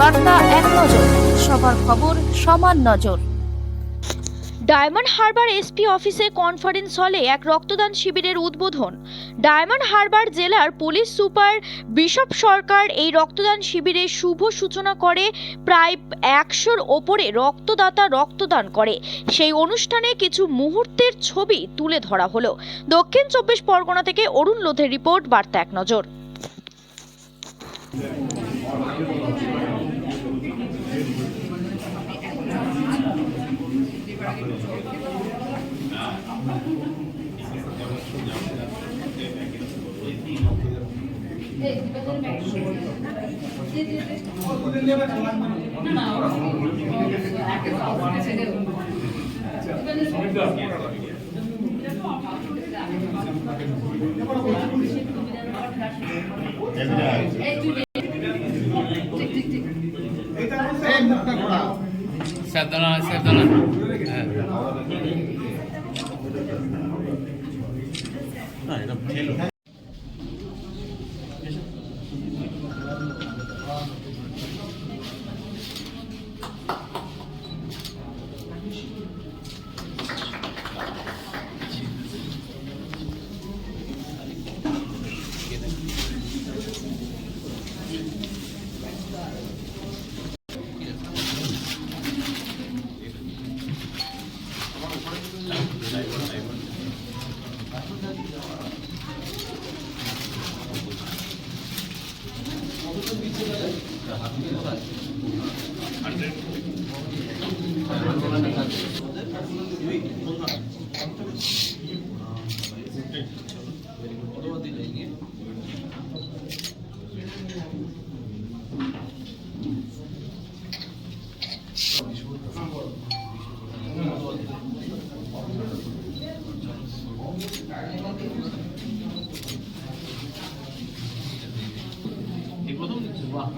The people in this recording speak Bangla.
বার্তা এক নজর, সবার খবর সমান নজর। ডায়মন্ড হারবার এসপি অফিসে কনফারেন্স হলে এক রক্তদান শিবিরের উদ্বোধন। ডায়মন্ড হারবার জেলার পুলিশ সুপার বিশপ সরকার এই রক্তদান শিবিরে শুভ সূচনা করে, প্রায় একশোর ওপরে রক্তদাতা রক্তদান করে। সেই অনুষ্ঠানে কিছু মুহূর্তের ছবি তুলে ধরা হলো। দক্ষিণ চব্বিশ পরগনা থেকে অরুণ লোধের রিপোর্ট, বার্তা এক নজর। সাবধান। này là হান্ড্রেড প্রথম দিচ্ছি বাহ